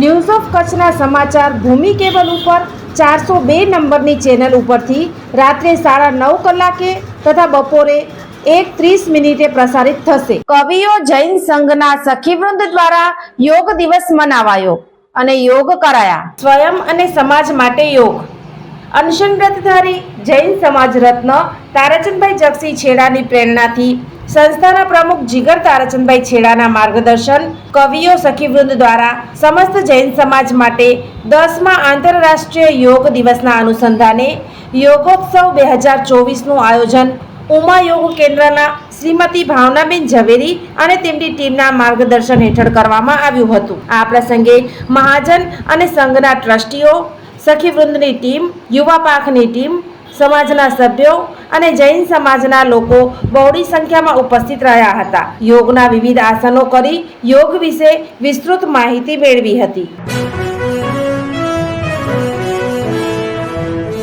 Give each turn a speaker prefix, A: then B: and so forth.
A: news of કચ્છના સમાચાર ભૂમિ cable ઉપર ચારસો બે નંબરની ચેનલ ઉપરથી રાત્રે સાડા નવ કલાકે તથા બપોરે એક ત્રીસ મિનિટે પ્રસારિત થશે. કવિઓ જૈન સંઘના સખીવૃંદ દ્વારા યોગ દિવસ મનાવાયો અને યોગ કરાયા. સ્વયં અને સમાજ માટે યોગ. અનશન વ્રતધારી જૈન સમાજ રત્ન તારાચંદભાઈ જગસી છેડાની પ્રેરણાથી સંસ્થાના પ્રમુખ જીગર તારાચંદભાઈ છેડાના માર્ગદર્શન કવિઓ સખીવૃંદ દ્વારા સમસ્ત જૈન સમાજ માટે દસમા આંતરરાષ્ટ્રીય યોગ દિવસના અનુસંધાને યોગોત્સવ બે હજાર ચોવીસનું આયોજન ઉમા યોગ કેન્દ્રના શ્રીમતી ભાવનાબેન ઝવેરી અને તેમની ટીમના માર્ગદર્શન હેઠળ કરવામાં આવ્યું હતું. આ પ્રસંગે મહાજન અને સંઘના ટ્રસ્ટીઓ સખીવૃંદની ટીમ, યુવા પાંખની ટીમ, સમાજના સભ્યો અને જૈન સમાજના લોકો બહોળી સંખ્યામાં ઉપસ્થિત રહ્યા હતા. યોગના વિવિધ આસનો કરી યોગ વિશે વિસ્તૃત માહિતી મેળવી હતી.